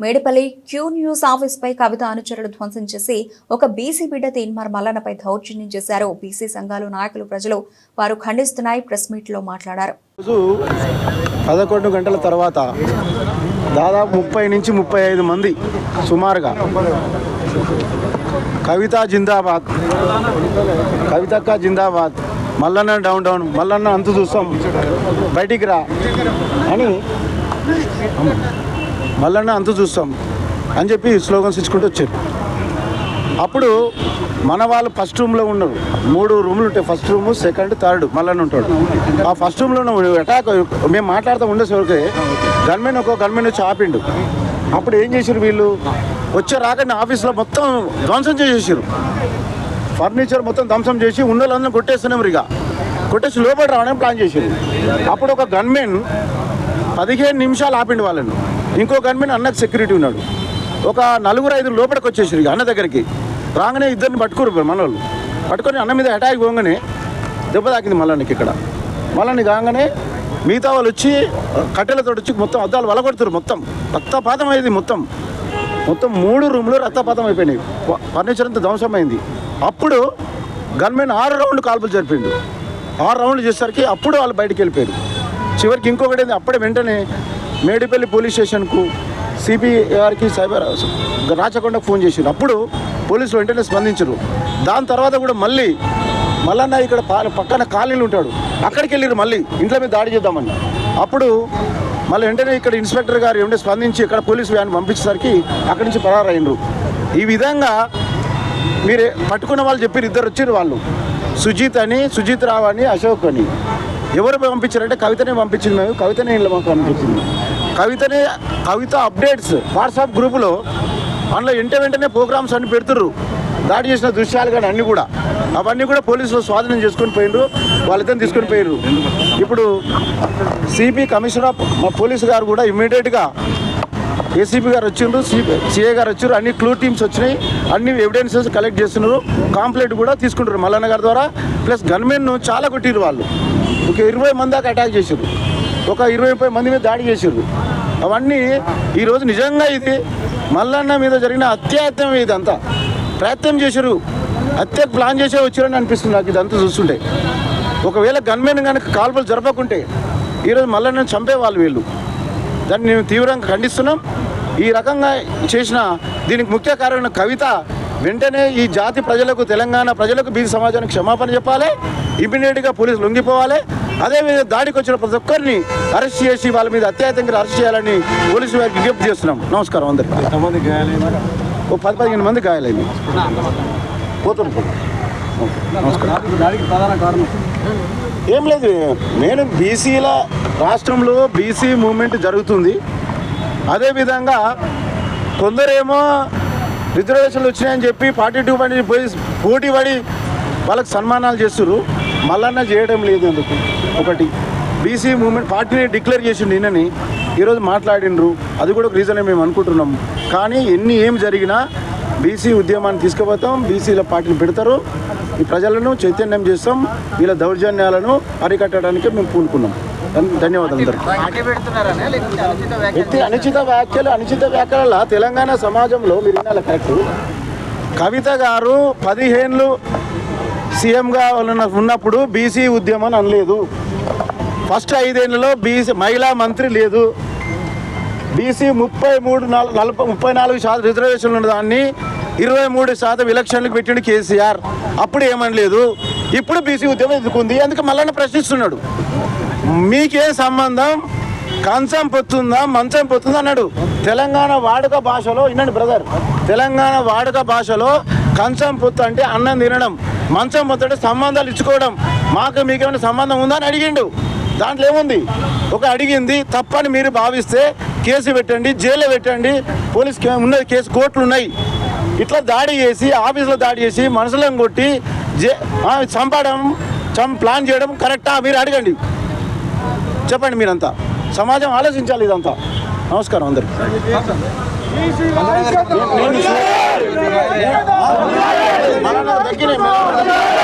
Medipalli Q news office పై కవిత అనుచరులు ధ్వంసం చేసి ఒక బీసీ బిడ్డ తీన్మార్ మల్లన్నపై దౌర్జన్యం చేశారు. బీసీ సంఘాలు నాయకులు ప్రజలు వారు ఖండిస్తున్నాయి. ప్రెస్ మీట్లో మాట్లాడారు. పదకొండు గంటల తర్వాత దాదాపు ముప్పై నుంచి ముప్పై ఐదు మంది సుమారుగా కవిత జిందాబాద్ కవితక్క జిందాబాద్ మల్లన్న డౌన్ డౌన్ మల్లన్న అంత చూస్తాం బయటికి రా అని మల్లన్న అంత చూస్తాం అని చెప్పి స్లోగన్స్ ఇచ్చుకుంటూ వచ్చారు. అప్పుడు మన వాళ్ళు ఫస్ట్ రూమ్లో ఉన్నారు. మూడు రూమ్లు ఉంటాయి. ఫస్ట్ రూమ్ సెకండ్ థర్డ్ మళ్ళీ ఉంటాడు. ఆ ఫస్ట్ రూమ్లో ఉన్న అటాక్ మేము మాట్లాడుతూ ఉండేసరికి గన్మెన్ ఒక గన్మెన్ వచ్చి ఆపిండు. అప్పుడు ఏం చేశారు వీళ్ళు? వచ్చే రాకండి ఆఫీస్లో మొత్తం ధ్వంసం చేసేసారు. ఫర్నిచర్ మొత్తం ధ్వంసం చేసి ఉన్నోళ్ళందరం కొట్టేస్తున్నాం ఇక. కొట్టేసి లోపల రావడానికి ప్లాన్ చేశారు. అప్పుడు ఒక గన్మెన్ పదిహేను నిమిషాలు ఆపిండు వాళ్ళని. ఇంకో గన్మెన్ అన్నకు సెక్యూరిటీ ఉన్నాడు. ఒక నలుగురు ఐదు లోపలికి వచ్చేసారు అన్న దగ్గరికి. రాగానే ఇద్దరిని పట్టుకోరు మన వాళ్ళు పట్టుకొని అన్న మీద అటాక్ పోగానే దెబ్బ తాకింది మళ్ళానికి ఇక్కడ. మళ్ళీ కాగానే మిగతా వాళ్ళు వచ్చి కట్టెలతో వచ్చి మొత్తం అద్దాలు వలగొడుతారు మొత్తం. రక్తపాతం అయింది మొత్తం. మొత్తం మూడు రూమ్లు రక్తపాతం అయిపోయినాయి. ఫర్నిచర్ అంతా ధ్వంసమైంది. అప్పుడు గన్మెన్ ఆరు రౌండ్లు కాల్పులు జరిపిండు. ఆరు రౌండ్లు చేసేసరికి అప్పుడు వాళ్ళు బయటికి వెళ్ళిపోయారు. చివరికి ఇంకొకటి అప్పుడే వెంటనే మేడిపల్లి పోలీస్ స్టేషన్కు సిపి గారికి సైబర్ రాచకొండకు ఫోన్ చేసిండు అప్పుడు పోలీసులు వెంటనే స్పందించరు దాని తర్వాత కూడా మళ్ళీ మల్లన్న ఇక్కడ పక్కన కాలనీలు ఉంటాడు. అక్కడికి వెళ్ళారు మళ్ళీ. ఇంట్లో మీద దాడి చేద్దామని. అప్పుడు మళ్ళీ వెంటనే ఇక్కడ ఇన్స్పెక్టర్ గారు ఏమంటే స్పందించి ఇక్కడ పోలీసు వ్యాన్ పంపించేసరికి అక్కడి నుంచి పరారైనరు ఈ విధంగా మీరు పట్టుకున్న వాళ్ళు చెప్పారు ఇద్దరు వచ్చారు వాళ్ళు. సుజీత్ అని సుజిత్ రావు అని అశోక్ అని. ఎవరు పంపించారంటే కవితనే పంపించింది మేము. కవితనే ఇంట్లో మాకు పంపించింది. కవితనే కవిత అప్డేట్స్ వాట్సాప్ గ్రూపులో అందులో వెంట వెంటనే ప్రోగ్రామ్స్ అన్ని పెడుతుర్రు. దాడి చేసిన దృశ్యాలు కానీ అన్నీ కూడా. అవన్నీ కూడా పోలీసులు స్వాధీనం చేసుకొని పోయినరు వాళ్ళిద్దరిని తీసుకొని పోయినరు ఇప్పుడు సిపి కమిషనర్ ఆఫ్ మా పోలీసు గారు కూడా ఇమ్మీడియట్గా ఏసీపీ గారు వచ్చిండ్రు. సిఏ గారు వచ్చారు అన్ని క్లూ టీమ్స్ వచ్చినాయి. అన్ని ఎవిడెన్సెస్ కలెక్ట్ చేస్తున్నారు. కాంప్లైంట్ కూడా తీసుకుంటారు మల్లన్న గారి ద్వారా. ప్లస్ గన్మెన్ను చాలా కొట్టిరు వాళ్ళు. ఒక ఇరవై మంది దాకా అటాక్ చేసారు ఒక ఇరవై ముప్పై మంది మీద దాడి చేసారు అవన్నీ ఈరోజు నిజంగా ఇది మల్లన్న మీద జరిగిన అత్యాయత్నం ఇదంతా ప్రయత్నం చేశారు అత్య ప్లాన్ చేసే వచ్చారని అనిపిస్తుంది నాకు ఇదంతా చూస్తుంటే. ఒకవేళ గన్మెన్ కనుక కాల్పులు జరపకుంటే ఈరోజు మల్లన్న చంపేవాళ్ళు వీళ్ళు. దాన్ని మేము తీవ్రంగా ఖండిస్తున్నాం. ఈ రకంగా చేసిన దీనికి ముఖ్య కారణం కవిత వెంటనే ఈ జాతి ప్రజలకు తెలంగాణ ప్రజలకు బీసీ సమాజానికి క్షమాపణ చెప్పాలి. ఇమీడియట్గా పోలీసులు లొంగిపోవాలి. అదేవిధంగా దాడికి వచ్చిన ప్రతి ఒక్కరిని అరెస్ట్ చేసి వాళ్ళ మీద అత్యాయతంగా అరెస్ట్ చేయాలని పోలీసు వారికి విజ్ఞప్తి చేస్తున్నాం. నమస్కారం అందరికీ. ఓ పది పదిహేను మంది గాయాలైంది. పోతాం నమస్కారం. ఏం లేదు నేను బీసీల రాష్ట్రంలో బీసీ మూమెంట్ జరుగుతుంది. అదేవిధంగా కొందరేమో రిజర్వేషన్లు వచ్చినాయని చెప్పి ఫార్టీ టూ పడి పోయి పోటీ పడి వాళ్ళకి సన్మానాలు చేస్తున్నారు మళ్ళన్నా చేయడం లేదు ఎందుకు? ఒకటి బీసీ మూమెంట్ పార్టీని డిక్లేర్ చేసిండు నిన్నని. ఈరోజు మాట్లాడినరు అది కూడా ఒక రీజన్ మేము అనుకుంటున్నాం. కానీ ఎన్ని ఏం జరిగినా బీసీ ఉద్యమాన్ని తీసుకుపోతాం. బీసీల పార్టీని పెడతారు. ఈ ప్రజలను చైతన్యం చేస్తాం. వీళ్ళ దౌర్జన్యాలను అరికట్టడానికి మేము పూనుకున్నాం. ధన్యవాదాలు అనుచిత వ్యాఖ్యలు వ్యక్తి అనుచిత వ్యాఖ్యలు అనుచిత వ్యాఖ్యల తెలంగాణ సమాజంలో మీరు వినాలి కరెక్ట్? కవిత గారు పదిహేనులు సీఎంగా ఉన్న- ఉన్నప్పుడు బీసీ ఉద్యమం అని అనలేదు. ఫస్ట్ ఐదేళ్ళలో బీసీ మహిళా మంత్రి లేదు. బీసీ ముప్పై మూడు నాలుగు నలభై ముప్పై నాలుగు శాతం రిజర్వేషన్లు ఉన్న దాన్ని ఇరవై మూడు శాతం ఎలక్షన్లకు పెట్టిండు కేసీఆర్. అప్పుడు ఏమనలేదు. ఇప్పుడు బీసీ ఉద్యమం ఎందుకుంది? అందుకే మళ్ళీ ప్రశ్నిస్తున్నాడు. మీకేం సంబంధం? కంచం పొత్తుందా? మంచం పొత్తుందా? అన్నాడు. తెలంగాణ వాడుక భాషలో వినండి బ్రదర్ తెలంగాణ వాడుక భాషలో కంచం పొత్తు అంటే అన్నం తినడం మంచం పొత్తు అంటే సంబంధాలు ఇచ్చుకోవడం. మాకు మీకేమైనా సంబంధం ఉందా అని అడిగిండు. దాంట్లో ఏముంది? ఒక అడిగింది తప్పని మీరు భావిస్తే కేసు పెట్టండి జైల్లో పెట్టండి. పోలీస్ కే- ఉన్నది కేసు కోర్టులు ఉన్నాయి. ఇట్లా దాడి చేసి ఆఫీసులో దాడి చేసి మనుషులను కొట్టి జే చంపడం చం ప్లాన్ చేయడం కరెక్టా? మీరు అడగండి. చెప్పండి మీరంతా సమాజం ఆలోచించాలి ఇదంతా నమస్కారం అందరికి నేను-